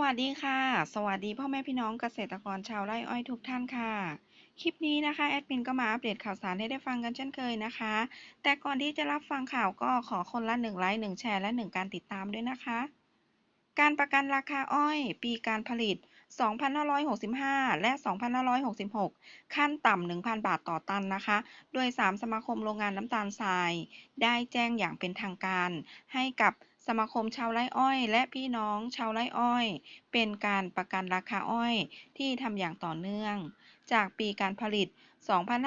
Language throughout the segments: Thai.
วัสดีค่ะ สวัสดีพ่อแม่พี่น้องเกษตรกรชาวไร่อ้อยทุกท่านค่ะ คลิปนี้นะคะแอดมินก็มาอัปเดตข่าวสารให้ได้ฟังกันเช่นเคยนะคะ แต่ก่อนที่จะรับฟังข่าวก็ขอคนละ1ไลค์1แชร์และ1การติดตามด้วยนะคะ การประกันราคาอ้อย ปีการผลิต 2565 และ 2566 ขั้นต่ำ 1,000 บาทต่อตันนะคะ โดย 3 สมาคมโรงงานน้ำตาลทราย ได้แจ้งอย่างเป็นทางการ ให้กับสมาคมชาวไร่อ้อย และพี่น้องชาวไร่อ้อย เป็นการประกันราคาอ้อยที่ทำอย่างต่อเนื่อง จากปีการผลิต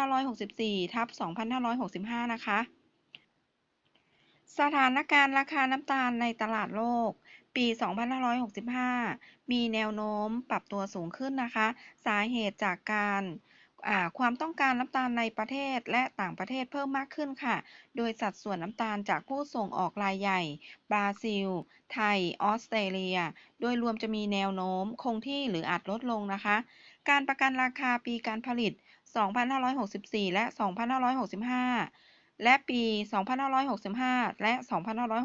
2564ทับ2565 นะคะ สถานการณ์ราคาน้ำตาลในตลาดโลก ปี 2565 มีแนวโน้มปรับตัวสูงขึ้นนะคะ สาเหตุจากการความต้องการน้ำตาลในประเทศและต่างประเทศเพิ่มมากขึ้นค่ะ โดยสัดส่วนน้ำตาลจากผู้ส่งออกรายใหญ่ บราซิล ไทย ออสเตรเลีย โดยรวมจะมีแนวโน้มคงที่หรืออาจลดลงนะคะ การประกันราคาปีการผลิต 2564 และ 2565 และปี 2565 และ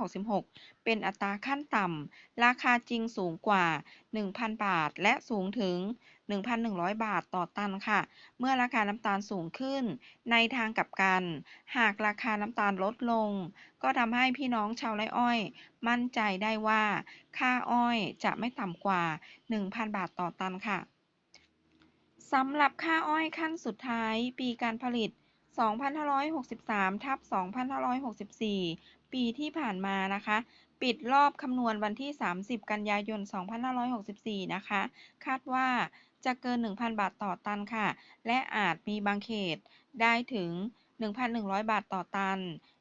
2566 เป็นอัตราขั้นต่ำ ราคาจริงสูงกว่า 1,000 บาท และสูงถึง 1,100 บาทต่อตันค่ะ เมื่อราคาน้ำตาลสูงขึ้น ในทางกลับกัน หากราคาน้ำตาลลดลง ก็ทำให้พี่น้องชาวไร่อ้อย มั่นใจได้ว่า ค่าอ้อยจะไม่ต่ำกว่า 1,000 บาทต่อตันค่ะ สำหรับค่าอ้อยขั้นสุดท้ายปีการผลิต 2563ทับ2564 ปีที่ผ่านมานะคะ ปิดรอบคำนวณวันที่ 30 กันยายน 2564 นะคะ คาดว่าจะเกิน 1,000 บาทต่อตันค่ะ และอาจมีบางเขตได้ถึง 1,100 บาทต่อตัน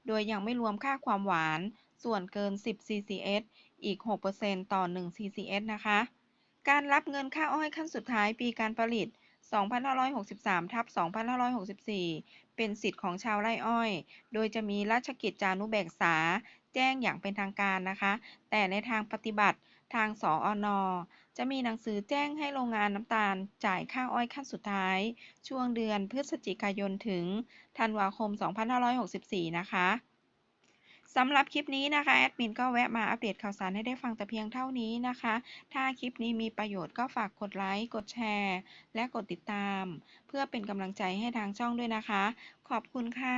โดยยังไม่รวมค่าความหวาน ส่วนเกิน 10 CCS อีก 6%ต่อ 1 CCS นะคะ การรับเงินค่าอ้อยขั้นสุดท้ายปีการผลิต 2563ทับ2564 เป็นสิทธิ์ของชาวไร่อ้อย โดยจะมีราชกิจจานุเบกษา แจ้งอย่างเป็นทางการนะคะ แต่ในทางปฏิบัติทางสออนจะมีหนังสือแจ้งให้โรงงานน้ำตาลจ่ายค่าอ้อยขั้นสุดท้าย ช่วงเดือนพฤศจิกายนถึงธันวาคม 2564 นะคะ สำหรับคลิปนี้นะคะแอดมินก็แวะมาอัปเดตข่าวสารให้ได้ฟังแต่เพียงเท่านี้นะคะ ถ้าคลิปนี้มีประโยชน์ก็ฝากกดไลค์กดแชร์ และกดติดตาม เพื่อเป็นกำลังใจให้ทางช่องด้วยนะคะ ขอบคุณค่ะ